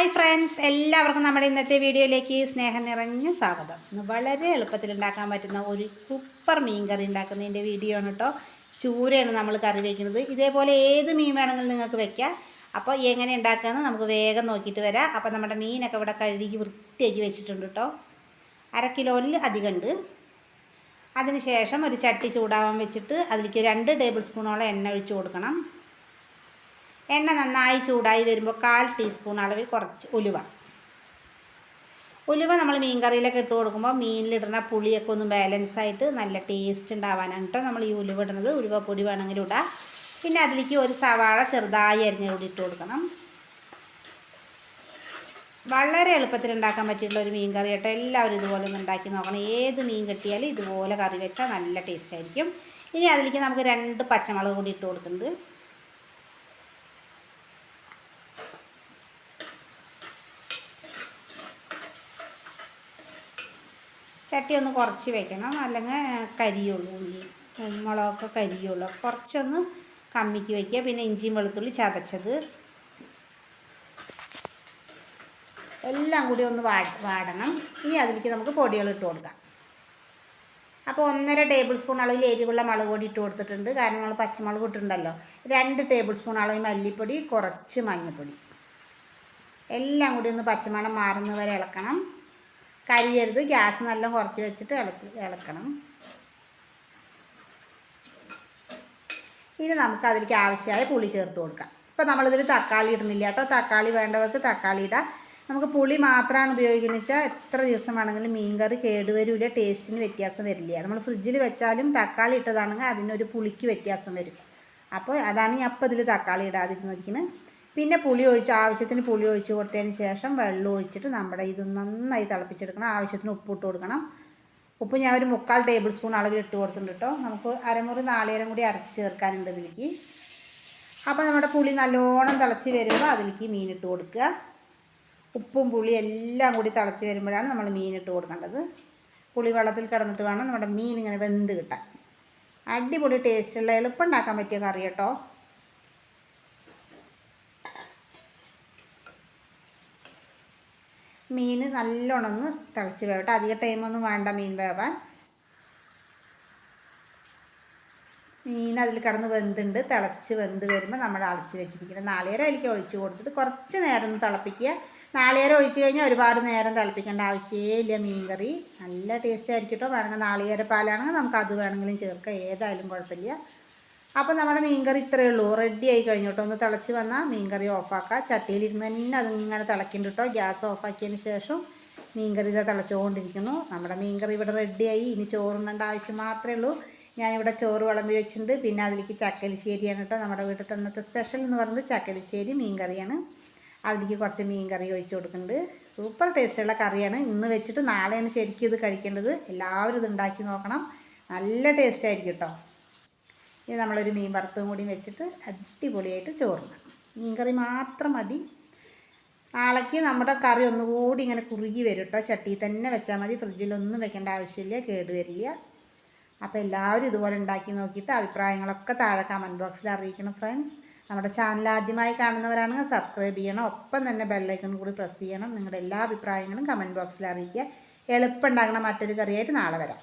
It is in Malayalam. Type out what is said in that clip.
ഹായ് ഫ്രണ്ട്സ് എല്ലാവർക്കും നമ്മുടെ ഇന്നത്തെ വീഡിയോയിലേക്ക് സ്നേഹം നിറഞ്ഞ സ്വാഗതം. വളരെ എളുപ്പത്തിൽ ഉണ്ടാക്കാൻ പറ്റുന്ന ഒരു സൂപ്പർ മീൻ കറി ഉണ്ടാക്കുന്നതിന്റെ വീഡിയോ ആണ് കേട്ടോ ചൂരയാണ് നമ്മൾ കറി വയ്ക്കുന്നത് ഇതേപോലെ ഏത് മീൻ വേണമെങ്കിലും നിങ്ങൾക്ക് വെക്കാം. അപ്പോൾ എങ്ങനെ ഉണ്ടാക്കാമെന്ന് നമുക്ക് വേഗം നോക്കിയിട്ട് വരാം. അപ്പോൾ നമ്മുടെ മീനൊക്കെ ഇവിടെ കഴുകി വൃത്തിയാക്കി വെച്ചിട്ടുണ്ട് കേട്ടോ അര കിലോയിൽ അധികം ഉണ്ട്. അതിനുശേഷം ഒരു ചട്ടി ചൂടാവാൻ വെച്ചിട്ട് അതിലേക്ക് രണ്ട് ടേബിൾ സ്പൂണോളം എണ്ണ ഒഴിച്ച് കൊടുക്കണം. എണ്ണ നന്നായി ചൂടായി വരുമ്പോൾ കാൽ ടീസ്പൂൺ അളവിൽ കുറച്ച് ഉലുവ. ഉലുവ നമ്മൾ മീൻ കറിയിലൊക്കെ ഇട്ട് കൊടുക്കുമ്പോൾ മീനിലിടുന്ന പുളിയൊക്കെ ഒന്ന് ബാലൻസ് ആയിട്ട് നല്ല ടേസ്റ്റ് ഉണ്ടാവാനാണ് കേട്ടോ നമ്മൾ ഈ ഉലുവ ഇടുന്നത്. ഉലുവ പൊടി വേണമെങ്കിൽ ഇടാം. പിന്നെ അതിലേക്ക് ഒരു സവാള ചെറുതായി അരിഞ്ഞ കൂടി ഇട്ട് കൊടുക്കണം. വളരെ എളുപ്പത്തിൽ ഉണ്ടാക്കാൻ പറ്റിയിട്ടുള്ള ഒരു മീൻ കറി കേട്ടോ എല്ലാവരും ഇതുപോലെ ഒന്ന് ഉണ്ടാക്കി നോക്കണം. ഏത് മീൻ കിട്ടിയാലും ഇതുപോലെ കറി വെച്ചാൽ നല്ല ടേസ്റ്റ് ആയിരിക്കും. ഇനി അതിലേക്ക് നമുക്ക് രണ്ട് പച്ചമുളക് കൂടി ഇട്ട് കൊടുക്കുന്നുണ്ട്. ചട്ടി ഒന്ന് കുറച്ച് വെക്കണം. അല്ലെങ്കിൽ കരിയുള്ളൂ ഉള്ളി. മുളകൊക്കെ കരിയുള്ളൂ. കുറച്ചൊന്ന് കമ്മിക്ക് വയ്ക്കുക പിന്നെ ഇഞ്ചിയും വെളുത്തുള്ളി ചതച്ചത്. എല്ലാം കൂടി ഒന്ന് വാടണം. ഇനി അതിലേക്ക് നമുക്ക് പൊടികൾ ഇട്ട് കൊടുക്കാം. അപ്പോൾ ഒന്നര ടേബിൾ സ്പൂൺ അളവിൽ എരിവുള്ള മുളക് പൊടി ഇട്ട് കൊടുത്തിട്ടുണ്ട്. കാരണം നമ്മൾ പച്ചമുളക് ഇട്ടിട്ടുണ്ടല്ലോ. രണ്ട് ടേബിൾ സ്പൂൺ അളവിൽ മല്ലിപ്പൊടി കുറച്ച് മഞ്ഞൾപ്പൊടി എല്ലാം കൂടി ഒന്ന് പച്ചമണം മാറുന്നവരെ ഇളക്കണം. കരിയരുത്. ഗ്യാസ് നല്ല കുറച്ച് വെച്ചിട്ട് ഇളച്ച് ഇളക്കണം. ഇനി നമുക്ക് അതിലേക്ക് ആവശ്യമായ പുളി ചേർത്ത് കൊടുക്കാം. ഇപ്പോൾ നമ്മളിതിൽ തക്കാളി ഇടുന്നില്ല കേട്ടോ. തക്കാളി വേണ്ടവർക്ക് തക്കാളി ഇടാം. നമുക്ക് പുളി മാത്രമാണ് ഉപയോഗിക്കുന്നത് വെച്ചാൽ എത്ര ദിവസം വേണമെങ്കിലും മീൻകറി കേടുവരില്ല ടേസ്റ്റിന് വ്യത്യാസം വരില്ല. നമ്മൾ ഫ്രിഡ്ജിൽ വെച്ചാലും തക്കാളി ഇട്ടതാണെങ്കിൽ അതിനൊരു പുളിക്ക് വ്യത്യാസം വരും. അപ്പോൾ അതാണ് ഞാൻ അപ്പോൾ ഇതിൽ തക്കാളി ഇടാതിരുന്നിരിക്കുന്നത് പിന്നെ പുളി ഒഴിച്ച് ആവശ്യത്തിന് പുളി ഒഴിച്ച് കൊടുത്തതിന് ശേഷം വെള്ളം ഒഴിച്ചിട്ട് നമ്മുടെ ഇത് നന്നായി തിളപ്പിച്ചെടുക്കണം. ആവശ്യത്തിന് ഉപ്പ് ഇട്ട് കൊടുക്കണം. ഉപ്പ് ഞാൻ ഒരു മുക്കാൽ ടേബിൾ സ്പൂൺ അളവിൽ ഇട്ട് കൊടുത്തിട്ടുണ്ട് കേട്ടോ നമുക്ക് അരമുറി നാളികേരം കൂടി അരച്ച് ചേർക്കാനുണ്ട് ഇതിലേക്ക്. അപ്പോൾ നമ്മുടെ പുളി നല്ലോണം തിളച്ച് വരുമ്പോൾ അതിലേക്ക് മീനിട്ട് കൊടുക്കുക. ഉപ്പും പുളി എല്ലാം കൂടി തിളച്ച് വരുമ്പോഴാണ് നമ്മൾ മീനിട്ട് കൊടുക്കേണ്ടത്. പുളി വെള്ളത്തിൽ കിടന്നിട്ട് വേണം നമ്മുടെ മീൻ ഇങ്ങനെ വെന്ത് കിട്ടാൻ. അടിപൊളി ടേസ്റ്റുള്ള എളുപ്പം ഉണ്ടാക്കാൻ പറ്റിയ കറി കേട്ടോ മീൻ നല്ലോണം ഒന്ന് തിളച്ച് വേവട്ടെ. അധിക ടൈമൊന്നും വേണ്ട മീൻ വേവാൻ. മീൻ അതിൽ കിടന്ന് വെന്തുണ്ട്. തിളച്ച് വെന്ത് വരുമ്പോൾ നമ്മൾ അളച്ച് വെച്ചിരിക്കുന്നത്. നാളികേരം അതിലേക്ക് ഒഴിച്ച് കൊടുത്തിട്ട് കുറച്ച് നേരം ഒന്ന് തിളപ്പിക്കുക. നാളികേരം ഒഴിച്ച് കഴിഞ്ഞാൽ ഒരുപാട് നേരം തിളപ്പിക്കേണ്ട ആവശ്യമേ ഇല്ല മീൻ കറി നല്ല ടേസ്റ്റ് ആയിരിക്കും കേട്ടോ. വേണമെങ്കിൽ നാളികേര പാലാണെങ്കിൽ നമുക്ക് അത് വേണമെങ്കിലും ചേർക്കാം. ഏതായാലും കുഴപ്പമില്ല. അപ്പോൾ നമ്മുടെ മീൻകറി ഇത്രയേ ഉള്ളൂ. റെഡി ആയി കഴിഞ്ഞു കേട്ടോ. ഒന്ന് തിളച്ച് വന്നാൽ മീൻകറി ഓഫാക്കുക ചട്ടിയിലിരുന്ന് തന്നെ അതിങ്ങനെ തിളക്കുന്നുണ്ട് കേട്ടോ. ഗ്യാസ് ഓഫാക്കിയതിന് ശേഷം മീൻകറി ഇതാ തിളച്ചുകൊണ്ടിരിക്കുന്നു. നമ്മുടെ മീൻകറി ഇവിടെ റെഡിയായി ഇനി ചോറുണ്ണേണ്ട ആവശ്യം മാത്രമേ ഉള്ളൂ. ഞാനിവിടെ ചോറ് വിളമ്പി വെച്ചിട്ടുണ്ട്. പിന്നെ അതിലേക്ക് ചക്കലിശ്ശേരിയാണ് കേട്ടോ. നമ്മുടെ വീട്ടിൽ തന്നത്തെ സ്പെഷ്യൽ എന്ന് പറയുന്നത് ചക്കലിശ്ശേരി മീൻകറിയാണ്. അതിലേക്ക് കുറച്ച് മീൻകറി ഒഴിച്ചു കൊടുക്കുന്നുണ്ട്. സൂപ്പർ ടേസ്റ്റുള്ള കറിയാണ്. ഇന്ന് വെച്ചിട്ട് നാളെയാണ് ശരിക്കും ഇത് കഴിക്കേണ്ടത്. എല്ലാവരും ഇത് ഉണ്ടാക്കി നോക്കണം. നല്ല ടേസ്റ്റ് ആയിരിക്കും കേട്ടോ. ഇനി നമ്മളൊരു മീൻ വറുത്തും കൂടി വെച്ചിട്ട് അടിപൊളിയായിട്ട് ചോറുണ്ട് മീൻ കറി മാത്രം മതി. നാളേക്ക് നമ്മുടെ കറി ഒന്നുകൂടി ഇങ്ങനെ കുറുകി വരും കേട്ടോ ചട്ടിയിൽ തന്നെ വെച്ചാൽ മതി. ഫ്രിഡ്ജിലൊന്നും വെക്കേണ്ട ആവശ്യമില്ല. കേട് വരില്ല. അപ്പോൾ എല്ലാവരും ഇതുപോലെ ഉണ്ടാക്കി നോക്കിയിട്ട് അഭിപ്രായങ്ങളൊക്കെ താഴെ കമന്റ് ബോക്സിൽ അറിയിക്കണം ഫ്രണ്ട്സ് നമ്മുടെ ചാനൽ ആദ്യമായി കാണുന്നവരാണെങ്കിൽ സബ്സ്ക്രൈബ് ചെയ്യണം. ഒപ്പം തന്നെ ബെല്ലൈക്കൺ കൂടി പ്രസ് ചെയ്യണം. നിങ്ങളുടെ എല്ലാ അഭിപ്രായങ്ങളും കമന്റ് ബോക്സിൽ അറിയിക്കുക. എളുപ്പം ഉണ്ടാക്കുന്ന മറ്റൊരു കറിയായിട്ട് നാളെ വരാം.